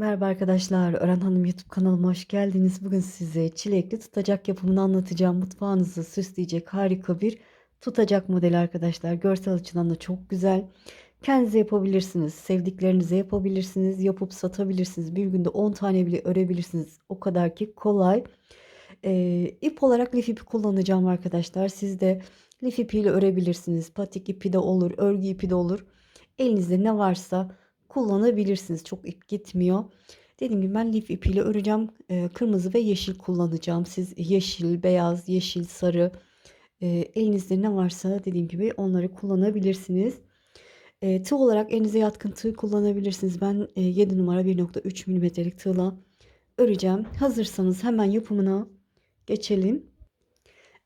Merhaba arkadaşlar, Ören Hanım YouTube kanalıma hoş geldiniz. Bugün size çilekli tutacak yapımını anlatacağım. Mutfağınızı süsleyecek harika bir tutacak modeli arkadaşlar. Görsel açıdan da çok güzel. Kendinize yapabilirsiniz, sevdiklerinize yapabilirsiniz, yapıp satabilirsiniz. Bir günde 10 tane bile örebilirsiniz. O kadar ki kolay. Ee, ip olarak lif ipi kullanacağım arkadaşlar. Siz de lif ipiyle örebilirsiniz. Patik ipi de olur, örgü ipi de olur. Elinizde ne varsa kullanabilirsiniz. Çok ip gitmiyor. Dediğim gibi ben lif ipiyle öreceğim. Ee, kırmızı ve yeşil kullanacağım. Siz yeşil, beyaz, yeşil, sarı e, elinizde ne varsa dediğim gibi onları kullanabilirsiniz. E, tığ olarak elinize yatkın tığ kullanabilirsiniz. Ben e, 7 numara 1.3 mm'lik tığla öreceğim. Hazırsanız hemen yapımına geçelim.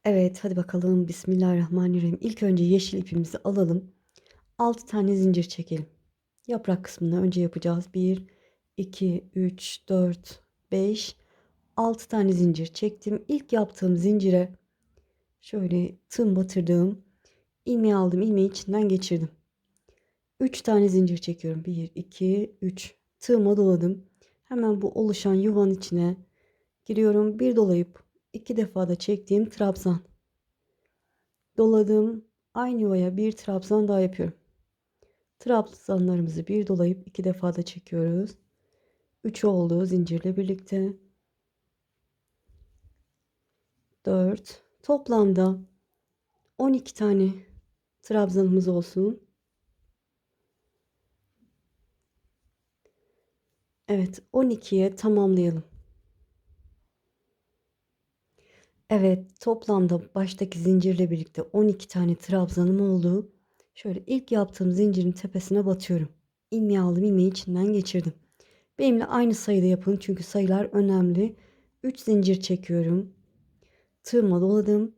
Evet hadi bakalım Bismillahirrahmanirrahim. İlk önce yeşil ipimizi alalım. 6 tane zincir çekelim. Yaprak kısmını önce yapacağız. 1, 2, 3, 4, 5, 6 tane zincir çektim. İlk yaptığım zincire şöyle tığım batırdığım ilmeği aldım. ilmeği içinden geçirdim. 3 tane zincir çekiyorum. 1, 2, 3. Tığıma doladım. Hemen bu oluşan yuvanın içine giriyorum. Bir dolayıp iki defa da çektiğim trabzan. Doladım. Aynı yuvaya bir trabzan daha yapıyorum. Trabzanlarımızı bir dolayıp iki defa da çekiyoruz. 3 oldu zincirle birlikte. 4 toplamda 12 tane trabzanımız olsun. Evet 12'ye tamamlayalım. Evet toplamda baştaki zincirle birlikte 12 tane trabzanım oldu. Şöyle ilk yaptığım zincirin tepesine batıyorum. İlmeği aldım ilmeği içinden geçirdim. Benimle aynı sayıda yapın çünkü sayılar önemli. 3 zincir çekiyorum. Tığıma doladım.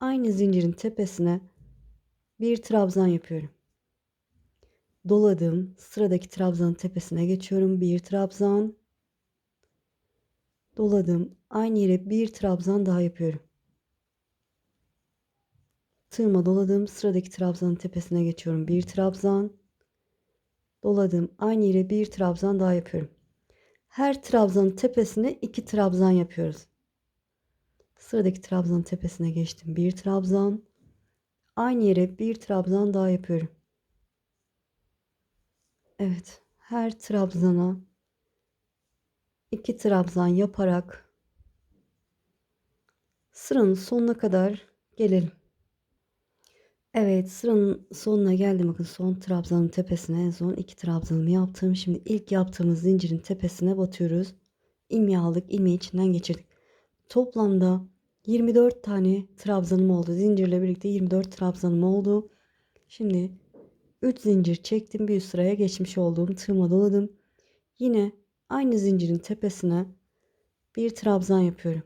Aynı zincirin tepesine bir trabzan yapıyorum. Doladım. Sıradaki trabzanın tepesine geçiyorum. Bir trabzan. Doladım. Aynı yere bir trabzan daha yapıyorum. Tığıma doladım. Sıradaki trabzanın tepesine geçiyorum. Bir trabzan. Doladım. Aynı yere bir trabzan daha yapıyorum. Her trabzanın tepesine iki trabzan yapıyoruz. Sıradaki trabzanın tepesine geçtim. Bir trabzan. Aynı yere bir trabzan daha yapıyorum. Evet. Her trabzana iki trabzan yaparak sıranın sonuna kadar gelelim. Evet sıranın sonuna geldim. Bakın son trabzanın tepesine en son iki trabzanımı yaptım. Şimdi ilk yaptığımız zincirin tepesine batıyoruz. İlmeği aldık. ilmeği içinden geçirdik. Toplamda 24 tane trabzanım oldu. Zincirle birlikte 24 trabzanım oldu. Şimdi 3 zincir çektim. Bir sıraya geçmiş olduğum tığıma doladım. Yine aynı zincirin tepesine bir trabzan yapıyorum.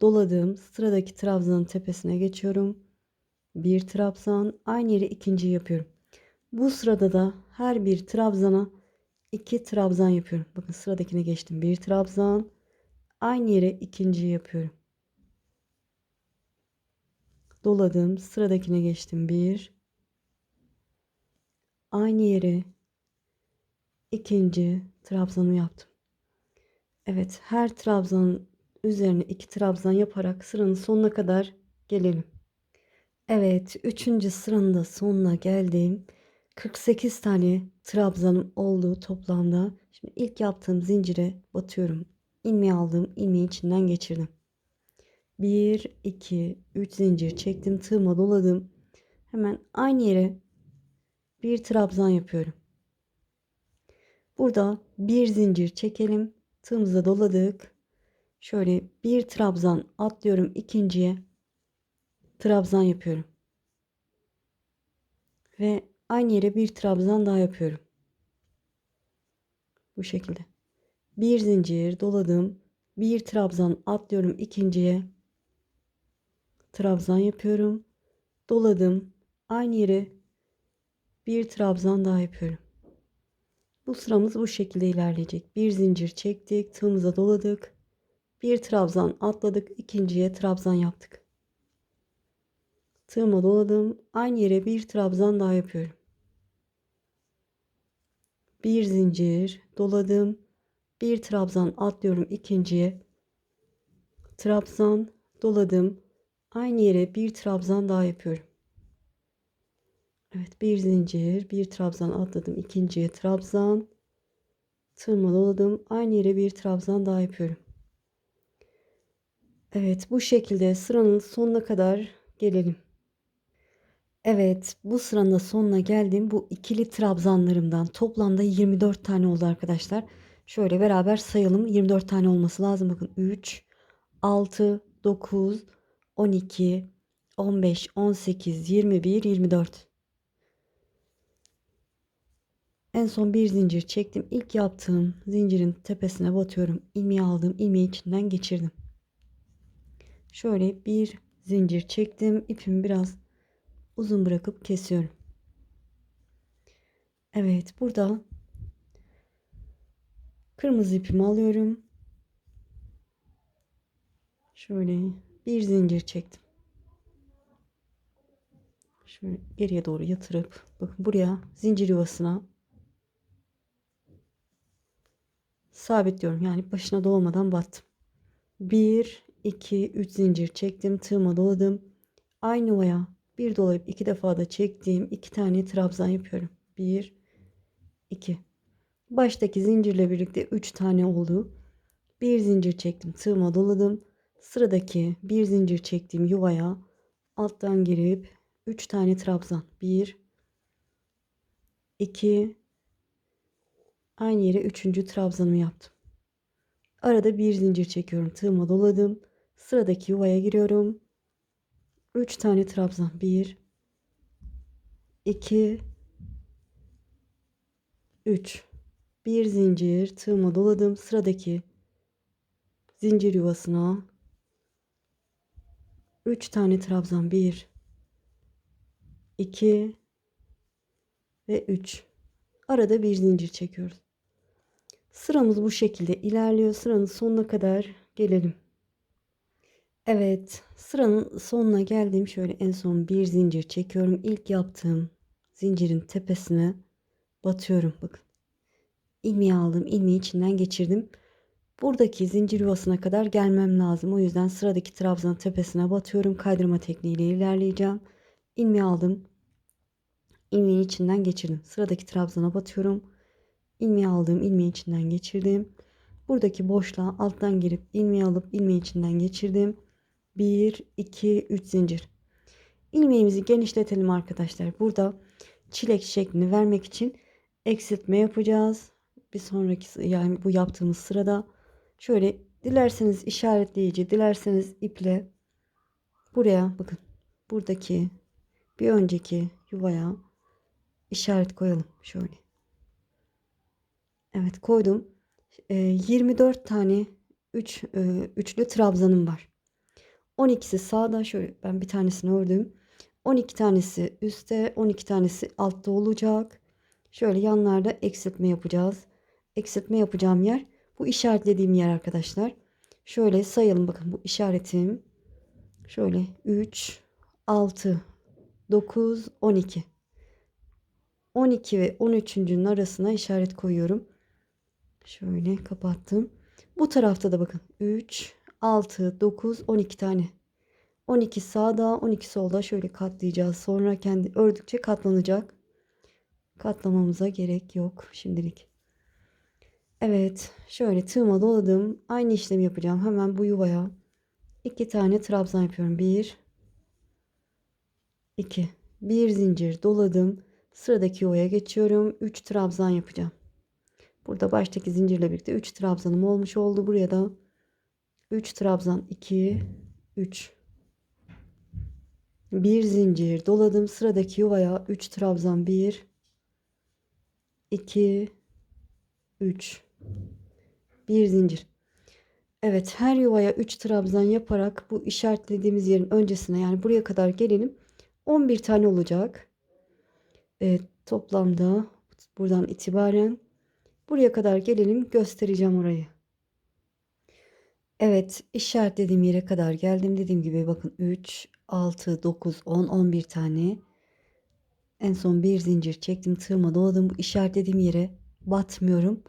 Doladığım sıradaki trabzanın tepesine geçiyorum bir trabzan aynı yere ikinci yapıyorum. Bu sırada da her bir trabzana iki trabzan yapıyorum. Bakın sıradakine geçtim. Bir trabzan aynı yere ikinci yapıyorum. Doladım. Sıradakine geçtim. Bir aynı yere ikinci trabzanı yaptım. Evet, her trabzanın üzerine iki trabzan yaparak sıranın sonuna kadar gelelim. Evet, üçüncü sıranın da sonuna geldim. 48 tane trabzanım oldu toplamda. Şimdi ilk yaptığım zincire batıyorum. İlmeği aldım, ilmeği içinden geçirdim. 1, 2, 3 zincir çektim, tığıma doladım. Hemen aynı yere bir trabzan yapıyorum. Burada bir zincir çekelim. Tığımıza doladık. Şöyle bir trabzan atlıyorum ikinciye trabzan yapıyorum. Ve aynı yere bir trabzan daha yapıyorum. Bu şekilde. Bir zincir doladım. Bir trabzan atlıyorum ikinciye. Trabzan yapıyorum. Doladım. Aynı yere bir trabzan daha yapıyorum. Bu sıramız bu şekilde ilerleyecek. Bir zincir çektik, tığımıza doladık. Bir trabzan atladık, ikinciye trabzan yaptık. Tığıma doladım. Aynı yere bir trabzan daha yapıyorum. Bir zincir doladım. Bir trabzan atlıyorum ikinciye. Trabzan doladım. Aynı yere bir trabzan daha yapıyorum. Evet bir zincir, bir trabzan atladım. ikinciye trabzan. Tığımı doladım. Aynı yere bir trabzan daha yapıyorum. Evet bu şekilde sıranın sonuna kadar gelelim. Evet bu sıranın sonuna geldim. Bu ikili trabzanlarımdan toplamda 24 tane oldu arkadaşlar. Şöyle beraber sayalım. 24 tane olması lazım. Bakın 3, 6, 9, 12, 15, 18, 21, 24. En son bir zincir çektim. İlk yaptığım zincirin tepesine batıyorum. İlmeği aldım. ilmeği içinden geçirdim. Şöyle bir zincir çektim. İpimi biraz uzun bırakıp kesiyorum. Evet burada kırmızı ipimi alıyorum. Şöyle bir zincir çektim. Şöyle geriye doğru yatırıp bakın buraya zincir yuvasına sabitliyorum. Yani başına dolmadan battım. 1 2 3 zincir çektim. Tığıma doladım. Aynı yuvaya bir dolayıp iki defa da çektiğim iki tane trabzan yapıyorum. 1 2 Baştaki zincirle birlikte 3 tane oldu. Bir zincir çektim. Tığıma doladım. Sıradaki bir zincir çektiğim yuvaya alttan girip 3 tane trabzan. 1 2 Aynı yere 3. trabzanımı yaptım. Arada bir zincir çekiyorum. Tığıma doladım. Sıradaki yuvaya giriyorum. 3 tane trabzan. 1 2 3 bir zincir tığıma doladım. Sıradaki zincir yuvasına 3 tane trabzan 1 2 ve 3 arada bir zincir çekiyoruz. Sıramız bu şekilde ilerliyor. Sıranın sonuna kadar gelelim. Evet, sıranın sonuna geldim. Şöyle en son bir zincir çekiyorum. İlk yaptığım zincirin tepesine batıyorum. Bakın. İlmeği aldım. ilmeği içinden geçirdim. Buradaki zincir yuvasına kadar gelmem lazım. O yüzden sıradaki trabzanın tepesine batıyorum. Kaydırma tekniğiyle ilerleyeceğim. İlmeği aldım. ilmeğin içinden geçirdim. Sıradaki trabzana batıyorum. İlmeği aldım. ilmeği içinden geçirdim. Buradaki boşluğa alttan girip ilmeği alıp ilmeği içinden geçirdim. 1, 2, 3 zincir. İlmeğimizi genişletelim arkadaşlar. Burada çilek şeklini vermek için eksiltme yapacağız. Bir sonraki yani bu yaptığımız sırada şöyle dilerseniz işaretleyici, dilerseniz iple buraya bakın. Buradaki bir önceki yuvaya işaret koyalım şöyle. Evet koydum. E, 24 tane 3 e, üçlü trabzanım var. 12'si sağda şöyle ben bir tanesini ördüm. 12 tanesi üstte 12 tanesi altta olacak. Şöyle yanlarda eksiltme yapacağız. Eksiltme yapacağım yer bu işaretlediğim yer arkadaşlar. Şöyle sayalım bakın bu işaretim. Şöyle 3, 6, 9, 12. 12 ve 13'üncünün arasına işaret koyuyorum. Şöyle kapattım. Bu tarafta da bakın 3, 6, 9, 12 tane. 12 sağda 12 solda şöyle katlayacağız. Sonra kendi ördükçe katlanacak. Katlamamıza gerek yok şimdilik. Evet şöyle tığıma doladım. Aynı işlemi yapacağım. Hemen bu yuvaya iki tane trabzan yapıyorum. Bir, iki. Bir zincir doladım. Sıradaki yuvaya geçiyorum. Üç trabzan yapacağım. Burada baştaki zincirle birlikte üç trabzanım olmuş oldu. Buraya da 3 trabzan 2 3 bir zincir doladım sıradaki yuvaya. 3 trabzan 1 2 3 bir zincir. Evet her yuvaya 3 trabzan yaparak bu işaretlediğimiz yerin öncesine yani buraya kadar gelelim. 11 tane olacak. Evet, toplamda buradan itibaren buraya kadar gelelim. Göstereceğim orayı Evet, işaretlediğim yere kadar geldim. Dediğim gibi bakın 3, 6, 9, 10, 11 tane. En son bir zincir çektim. Tığıma doladım. Bu işaretlediğim yere batmıyorum.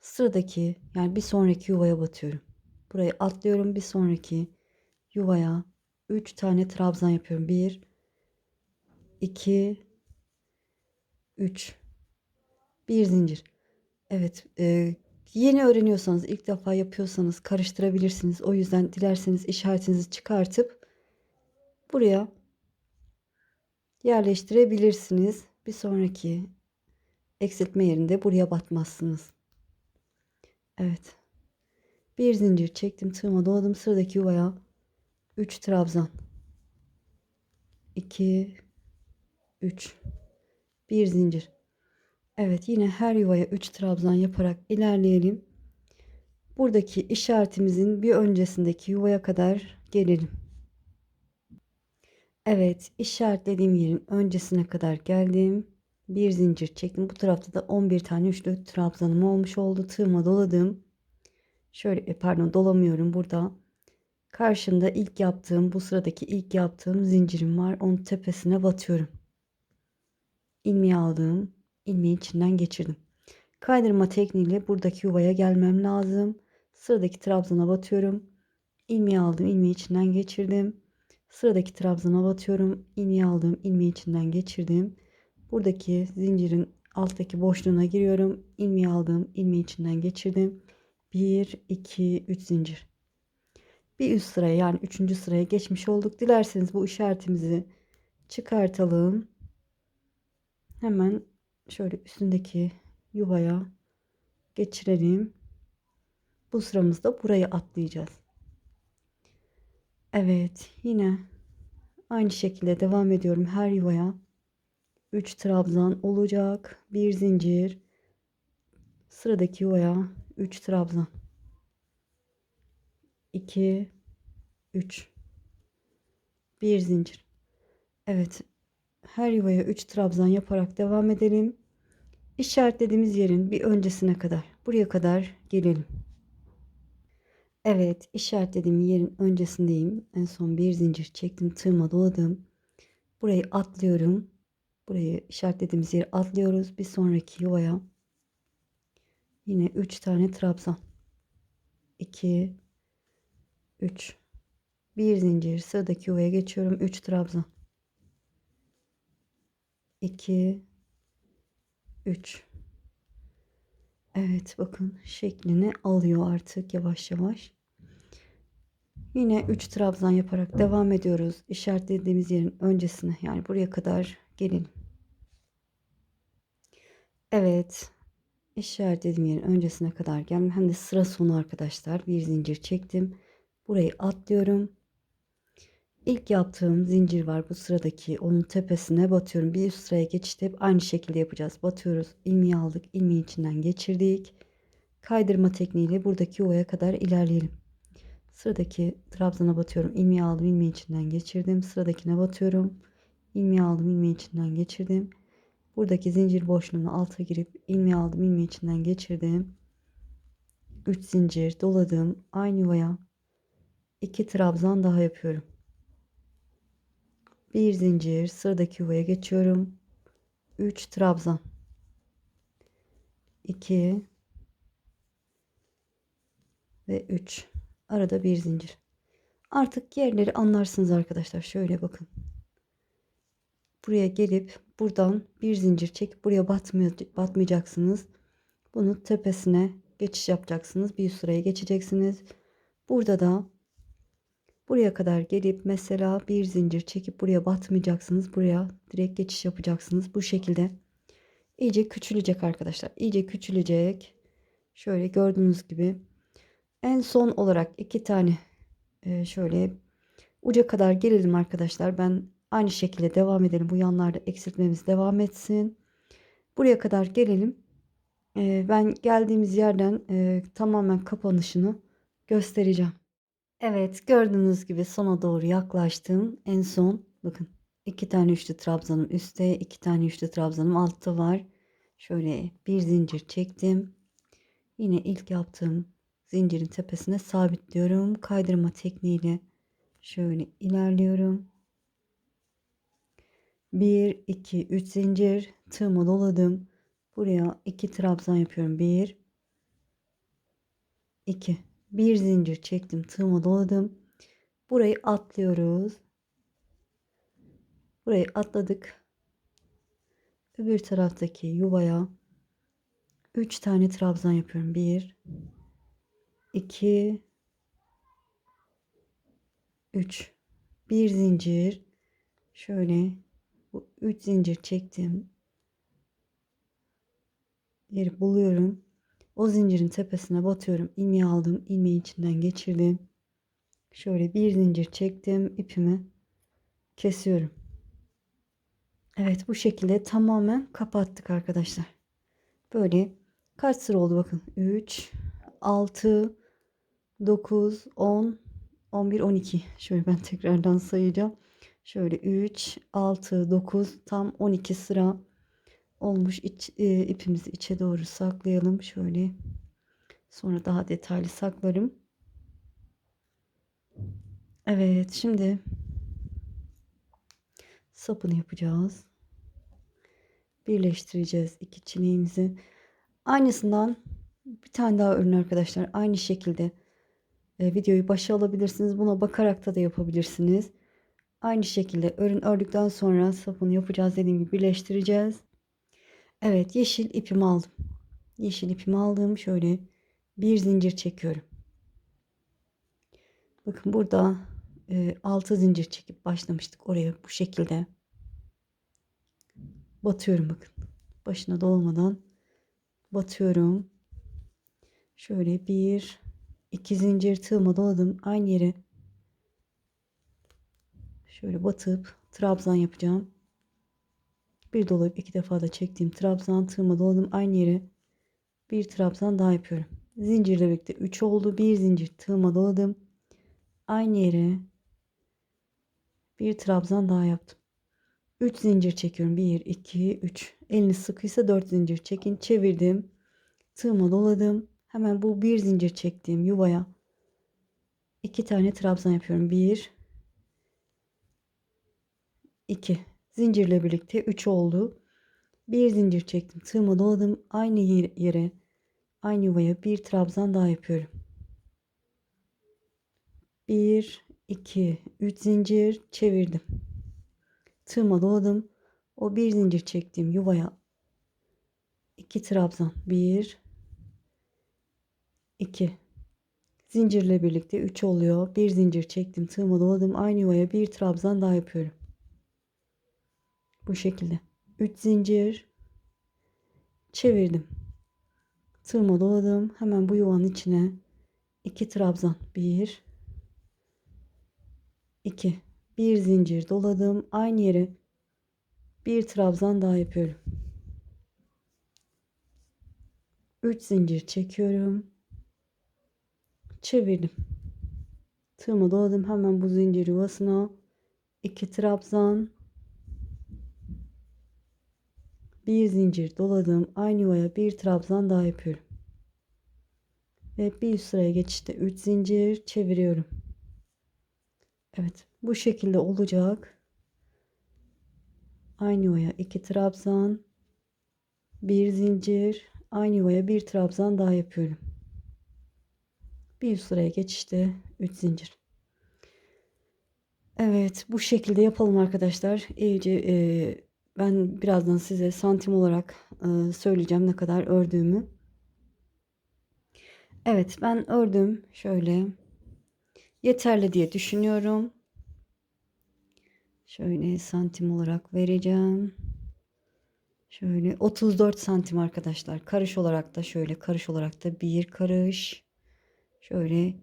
sıradaki yani bir sonraki yuvaya batıyorum. Burayı atlıyorum bir sonraki yuvaya 3 tane trabzan yapıyorum. 1 2 3 bir zincir. Evet, e, yeni öğreniyorsanız, ilk defa yapıyorsanız karıştırabilirsiniz. O yüzden dilerseniz işaretinizi çıkartıp buraya yerleştirebilirsiniz. Bir sonraki eksiltme yerinde buraya batmazsınız. Evet. Bir zincir çektim, tığıma doladım. Sıradaki yuvaya 3 trabzan. 2 3 bir zincir. Evet yine her yuvaya 3 trabzan yaparak ilerleyelim. Buradaki işaretimizin bir öncesindeki yuvaya kadar gelelim. Evet işaretlediğim yerin öncesine kadar geldim. Bir zincir çektim. Bu tarafta da 11 tane üçlü trabzanım olmuş oldu. Tığıma doladım. Şöyle e, pardon dolamıyorum burada. Karşımda ilk yaptığım bu sıradaki ilk yaptığım zincirim var. Onun tepesine batıyorum. İlmeği aldım. İlmeği içinden geçirdim. Kaydırma tekniğiyle buradaki yuvaya gelmem lazım. Sıradaki trabzana batıyorum. ilmeği aldım. ilmeği içinden geçirdim. Sıradaki trabzana batıyorum. ilmeği aldım. ilmeği içinden geçirdim. Buradaki zincirin alttaki boşluğuna giriyorum. ilmeği aldım. ilmeği içinden geçirdim. 1 2 3 zincir. Bir üst sıraya yani 3. sıraya geçmiş olduk. Dilerseniz bu işaretimizi çıkartalım. Hemen şöyle üstündeki yuvaya geçirelim. Bu sıramızda burayı atlayacağız. Evet yine aynı şekilde devam ediyorum her yuvaya. 3 trabzan olacak. Bir zincir. Sıradaki yuvaya 3 trabzan. 2 3 bir zincir. Evet. Her yuvaya 3 trabzan yaparak devam edelim. İşaretlediğimiz yerin bir öncesine kadar, buraya kadar gelelim. Evet, işaretlediğim yerin öncesindeyim. En son bir zincir çektim, tığıma doladım. Burayı atlıyorum. Burayı işaretlediğimiz yeri atlıyoruz. Bir sonraki yuvaya yine 3 tane trabzan. 2 3 bir zincir sıradaki yuvaya geçiyorum 3 trabzan 2 3 Evet bakın şeklini alıyor artık yavaş yavaş. Yine 3 trabzan yaparak devam ediyoruz. İşaretlediğimiz yerin öncesine yani buraya kadar gelin. Evet işaretlediğim yerin öncesine kadar geldim. Hem de sıra sonu arkadaşlar. Bir zincir çektim. Burayı atlıyorum İlk yaptığım zincir var bu sıradaki onun tepesine batıyorum. Bir üst sıraya geçişte hep aynı şekilde yapacağız. Batıyoruz. ilmeği aldık. ilmeği içinden geçirdik. Kaydırma tekniğiyle buradaki yuvaya kadar ilerleyelim. Sıradaki trabzana batıyorum. ilmeği aldım. ilmeği içinden geçirdim. Sıradakine batıyorum. ilmeği aldım. ilmeği içinden geçirdim. Buradaki zincir boşluğunu alta girip ilmeği aldım. ilmeği içinden geçirdim. 3 zincir doladım. Aynı yuvaya 2 trabzan daha yapıyorum bir zincir sıradaki yuvaya geçiyorum. 3 trabzan. 2 ve 3 arada bir zincir. Artık yerleri anlarsınız arkadaşlar. Şöyle bakın. Buraya gelip buradan bir zincir çekip buraya batmayacaksınız. Bunu tepesine geçiş yapacaksınız. Bir sıraya geçeceksiniz. Burada da Buraya kadar gelip mesela bir zincir çekip buraya batmayacaksınız. Buraya direkt geçiş yapacaksınız. Bu şekilde iyice küçülecek arkadaşlar. İyice küçülecek. Şöyle gördüğünüz gibi. En son olarak iki tane e, şöyle uca kadar gelelim arkadaşlar. Ben aynı şekilde devam edelim. Bu yanlarda eksiltmemiz devam etsin. Buraya kadar gelelim. E, ben geldiğimiz yerden e, tamamen kapanışını göstereceğim. Evet gördüğünüz gibi sona doğru yaklaştım. En son bakın iki tane üçlü trabzanım üstte iki tane üçlü trabzanım altta var. Şöyle bir zincir çektim. Yine ilk yaptığım zincirin tepesine sabitliyorum. Kaydırma tekniğiyle şöyle ilerliyorum. 1 2 3 zincir tığımı doladım. Buraya 2 trabzan yapıyorum. 1 2 bir zincir çektim tığıma doladım. Burayı atlıyoruz. Burayı atladık. Öbür taraftaki yuvaya 3 tane trabzan yapıyorum. 1 2 3 bir zincir. Şöyle bu 3 zincir çektim yeri buluyorum o zincirin tepesine batıyorum. ilmeği aldım. ilmeği içinden geçirdim. Şöyle bir zincir çektim. ipimi kesiyorum. Evet bu şekilde tamamen kapattık arkadaşlar. Böyle kaç sıra oldu bakın. 3, 6, 9, 10, 11, 12. Şöyle ben tekrardan sayacağım. Şöyle 3, 6, 9 tam 12 sıra olmuş. İç, e, ipimizi içe doğru saklayalım. Şöyle sonra daha detaylı saklarım. Evet şimdi sapını yapacağız. Birleştireceğiz iki çineğimizi aynısından bir tane daha örün arkadaşlar. Aynı şekilde e, videoyu başa alabilirsiniz. Buna bakarak da da yapabilirsiniz. Aynı şekilde örün ördükten sonra sapını yapacağız. Dediğim gibi birleştireceğiz Evet yeşil ipimi aldım. Yeşil ipimi aldım. Şöyle bir zincir çekiyorum. Bakın burada e, 6 zincir çekip başlamıştık oraya bu şekilde. Batıyorum bakın. Başına dolmadan batıyorum. Şöyle bir iki zincir tığıma doladım. Aynı yere şöyle batıp trabzan yapacağım. Bir dolayıp iki defa da çektiğim trabzan tığıma doladım aynı yere bir trabzan daha yapıyorum. Zincirle birlikte 3 oldu. Bir zincir tığıma doladım. Aynı yere bir trabzan daha yaptım. 3 zincir çekiyorum. 1 2 3. Eliniz sıkıysa 4 zincir çekin. Çevirdim. Tığıma doladım. Hemen bu bir zincir çektiğim yuvaya iki tane trabzan yapıyorum. 1 2 Zincirle birlikte 3 oldu. Bir zincir çektim. Tığımı doladım. Aynı yere aynı yuvaya bir trabzan daha yapıyorum. 1 2 3 zincir çevirdim. Tığıma doladım. O bir zincir çektiğim yuvaya 2 trabzan. 1 2 Zincirle birlikte 3 oluyor. Bir zincir çektim. Tığıma doladım. Aynı yuvaya bir trabzan daha yapıyorum. Bu şekilde. 3 zincir çevirdim. Tığıma doladım. Hemen bu yuvanın içine 2 trabzan. 1 2 bir zincir doladım. Aynı yere bir trabzan daha yapıyorum. 3 zincir çekiyorum. Çevirdim. Tığıma doladım. Hemen bu zincir yuvasına 2 trabzan bir zincir doladım. Aynı yuvaya bir trabzan daha yapıyorum. Ve bir üst sıraya geçişte 3 zincir çeviriyorum. Evet bu şekilde olacak. Aynı yuvaya 2 trabzan, bir zincir, aynı yuvaya bir trabzan daha yapıyorum. Bir üst sıraya geçişte 3 zincir. Evet bu şekilde yapalım arkadaşlar. İyice e, ben birazdan size santim olarak e, söyleyeceğim ne kadar ördüğümü. Evet ben ördüm şöyle. Yeterli diye düşünüyorum. Şöyle santim olarak vereceğim. Şöyle 34 santim arkadaşlar. Karış olarak da şöyle karış olarak da bir karış. Şöyle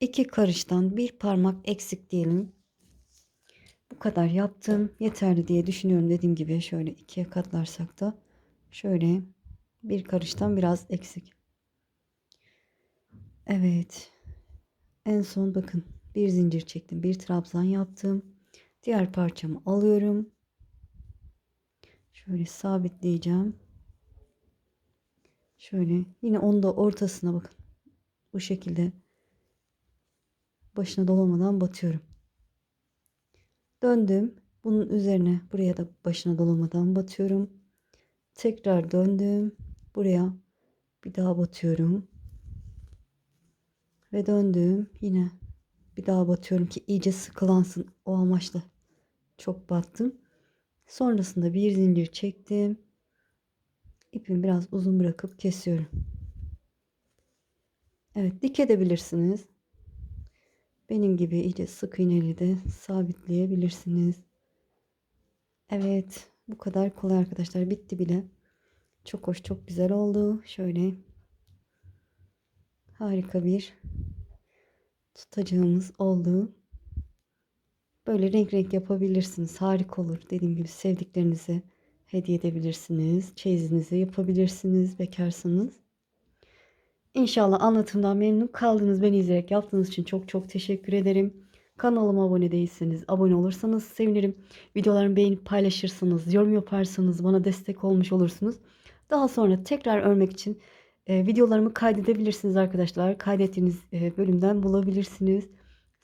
iki karıştan bir parmak eksik diyelim. Bu kadar yaptım. Yeterli diye düşünüyorum. Dediğim gibi şöyle ikiye katlarsak da şöyle bir karıştan biraz eksik. Evet. En son bakın bir zincir çektim. Bir trabzan yaptım. Diğer parçamı alıyorum. Şöyle sabitleyeceğim. Şöyle yine onu da ortasına bakın. Bu şekilde başına dolamadan batıyorum. Döndüm. Bunun üzerine buraya da başına dolamadan batıyorum. Tekrar döndüm. Buraya bir daha batıyorum. Ve döndüm. Yine bir daha batıyorum ki iyice sıkılansın. O amaçla çok battım. Sonrasında bir zincir çektim. İpimi biraz uzun bırakıp kesiyorum. Evet dik edebilirsiniz. Benim gibi iyice sık iğneli de sabitleyebilirsiniz. Evet bu kadar kolay arkadaşlar bitti bile. Çok hoş çok güzel oldu. Şöyle harika bir tutacağımız oldu. Böyle renk renk yapabilirsiniz. Harika olur. Dediğim gibi sevdiklerinize hediye edebilirsiniz. Çeyizinize yapabilirsiniz bekarsanız. İnşallah anlatımdan memnun kaldınız. Beni izleyerek yaptığınız için çok çok teşekkür ederim. Kanalıma abone değilseniz abone olursanız sevinirim. Videolarımı beğenip paylaşırsanız, yorum yaparsanız bana destek olmuş olursunuz. Daha sonra tekrar örmek için e, videolarımı kaydedebilirsiniz arkadaşlar. Kaydettiğiniz e, bölümden bulabilirsiniz.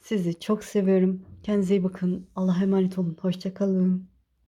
Sizi çok seviyorum. Kendinize iyi bakın. Allah'a emanet olun. Hoşçakalın.